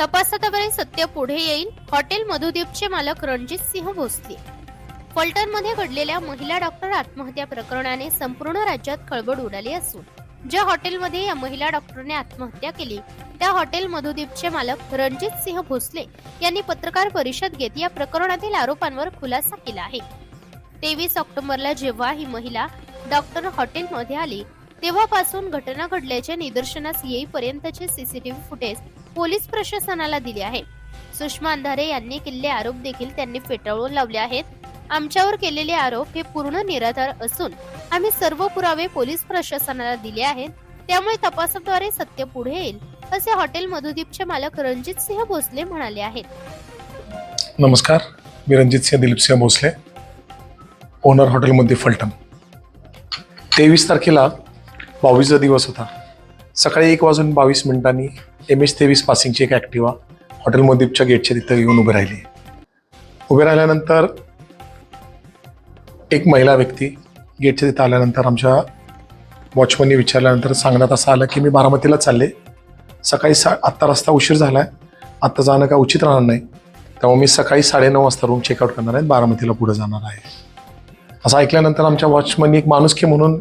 तपासाद्वारे सत्य पुढे येईल. हॉटेल मधुदीपचे मालक रणजित सिंह भोसले. फलटणमध्ये घडलेल्या महिला डॉक्टर आत्महत्या प्रकरणाने संपूर्ण राज्यात खळबळ उडाली असून ज्या हॉटेलमध्ये या महिला डॉक्टरने आत्महत्या केली त्या हॉटेल मधुदीपचे मालक रणजित सिंह भोसले यांनी पत्रकार परिषद घेत या प्रकरणातील आरोपांवर खुलासा केला आहे. तेवीस ऑक्टोबरला जेव्हा ही महिला डॉक्टर हॉटेलमध्ये आली तेव्हापासून घटना घडल्याच्या निदर्शनास येईपर्यंतचे सीसीटीव्ही फुटेज पोलीस प्रशासनाला दिले आहे. सुषमा अंधारे यांनी केलेले आरोप देखील त्यांनी फेटाळून लावले आहेत. आमच्यावर केलेले आरोप हे पूर्ण निराधार असून आम्ही सर्व पुरावे पोलीस प्रशासनाला दिले आहेत. त्यामुळे तपासाद्वारे सत्य पुढे येईल असे हॉटेल मधुदीपचे मालक रणजित सिंह भोसले म्हणाले आहेत. नमस्कार मी रणजित सिंह दिलीप सिंह भोसले ओनर हॉटेलमध्ये फलटण. तेवीस तारखेला बावीसचा दिवस होता. सकाळी एक वाजून बावीस मिनिटांनी एम एच तेवीस पासिंगची एक ॲक्टिवा हॉटेल मदीपच्या गेटच्या तिथं येऊन उभे राहिली. उभे राहिल्यानंतर एक महिला व्यक्ती गेटच्या तिथं आल्यानंतर आमच्या वॉचमनने विचारल्यानंतर सांगण्यात असं आलं की मी बारामतीला चालले. सकाळी सा आत्ता रस्ता उशीर झाला आहे आत्ता जाणं काय उचित राहणार नाही. त्यामुळे मी सकाळी साडेनऊ वाजता रूम चेकआउट करणार आहे बारामतीला पुढे जाणार आहे. असं ऐकल्यानंतर आमच्या वॉचमननी एक माणुसकी म्हणून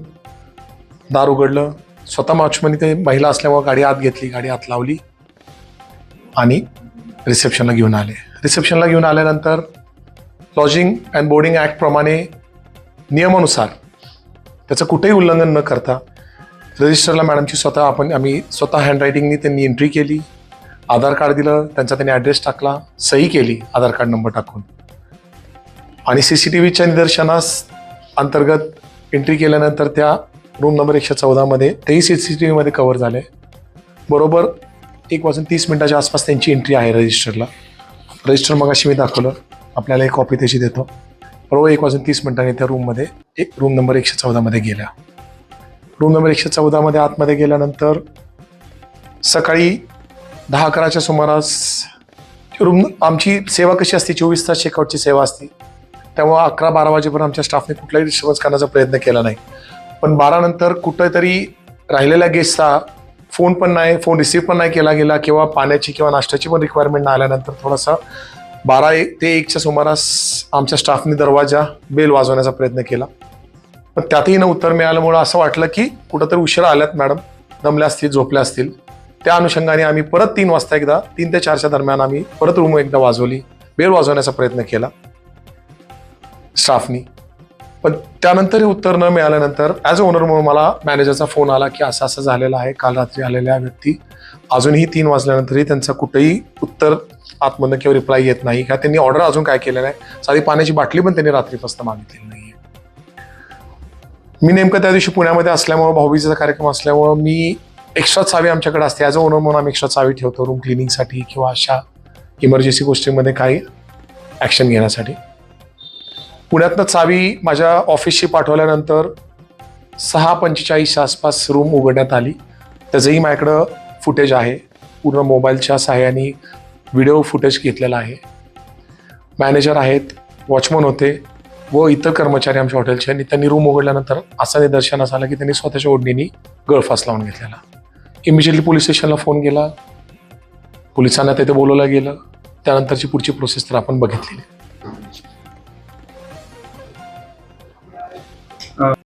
दार उघडलं. स्वतः वॉचमनी ते महिला असल्यामुळे गाडी आत घेतली गाडी आत लावली आणि रिसेप्शनला घेऊन आले. रिसेप्शनला घेऊन आल्यानंतर लॉजिंग अँड बोर्डिंग ॲक्टप्रमाणे नियमानुसार त्याचं कुठेही उल्लंघन न करता रजिस्टरला मॅडमची स्वतः आपण आम्ही स्वतः हँडरायटिंगनी त्यांनी एंट्री केली आधार कार्ड दिलं त्यांचा त्यांनी ॲड्रेस टाकला सही केली आधार कार्ड नंबर टाकून. आणि सी सी टी व्हीच्या निदर्शनास अंतर्गत एंट्री केल्यानंतर त्या रूम नंबर एकशे चौदामध्ये तेही सी सी टी व्हीमध्ये कवर झाले बरोबर एक वाजून तीस मिनिटाच्या आसपास त्यांची एंट्री आहे रजिस्टरला रजिस्टर मग अशी मी दाखवलं. आपल्याला एक कॉपी त्याची देतो. बरोबर एक वाजून तीस मिनिटांनी त्या रूममध्ये एक रूम नंबर एकशे चौदामध्ये गेल्या. रूम नंबर एकशे चौदामध्ये आतमध्ये गेल्यानंतर सकाळी दहा अकराच्या सुमारास रूम आमची सेवा कशी असते? चोवीस तास चेकआउटची सेवा असते. त्यामुळं अकरा बारा वाजेपर्यंत आमच्या स्टाफने कुठलाही डिस्टर्बन्स करण्याचा प्रयत्न केला नाही. पण बारा नंतर कुठंतरी राहिलेल्या गेस्टचा फोन पण नाही फोन रिसीव पण नाही केला गेला किंवा पाण्याची किंवा नाश्त्याची पण रिक्वायरमेंट नाही आल्यानंतर थोडासा बारा एक ते एकच्या सुमारास आमच्या स्टाफने दरवाजा बेल वाजवण्याचा प्रयत्न केला. पण त्यातही न उत्तर मिळाल्यामुळं असं वाटलं की कुठंतरी उशिरा आल्यात मॅडम दमल्या असतील झोपल्या असतील. त्या अनुषंगाने आम्ही परत तीन वाजता एकदा तीन ते चारच्या दरम्यान आम्ही परत रूम एकदा वाजवली बेल वाजवण्याचा प्रयत्न केला. स्टाफनी पण त्यानंतरही उत्तर न मिळाल्यानंतर ॲज अ ओनर म्हणून मला मॅनेजरचा फोन आला की असं असं झालेलं आहे काल रात्री आलेल्या व्यक्ती अजूनही तीन वाजल्यानंतरही त्यांचं कुठेही उत्तर आतमधनं किंवा रिप्लाय येत नाही. किंवा त्यांनी ऑर्डर अजून काय केलं नाही साधी पाण्याची बाटली पण त्यांनी रात्रीपासून मागितलेली नाही मी नेमकं त्या दिवशी पुण्यामध्ये असल्यामुळं भाऊबीजेचा कार्यक्रम असल्यामुळं मी एक्स्ट्रा चावी आमच्याकडे असते. ॲज अ ओनर म्हणून आम्ही एक्स्ट्रा चावी ठेवतो रूम क्लिनिंगसाठी किंवा अशा इमर्जन्सी गोष्टींमध्ये काही ॲक्शन घेण्यासाठी. पुण्यातनं चावी माझ्या ऑफिसशी पाठवल्यानंतर सहा पंचेचाळीस आसपास रूम उघडण्यात आली. त्याचंही माझ्याकडं फुटेज आहे. पूर्ण मोबाईलच्या सहाय्याने व्हिडिओ फुटेज घेतलेला आहे. मॅनेजर आहेत वॉचमन होते व इतर कर्मचारी आमच्या हॉटेलचे आणि त्यांनी रूम उघडल्यानंतर असं निदर्शनास आलं की त्यांनी स्वतःच्या ओढणीने गळफास लावून घेतलेला. इमिजिएटली पोलीस स्टेशनला फोन केला. पोलिसांना तिथे बोलवलं गेलं. त्यानंतरची पुढची प्रोसेस तर आपण बघितलेली.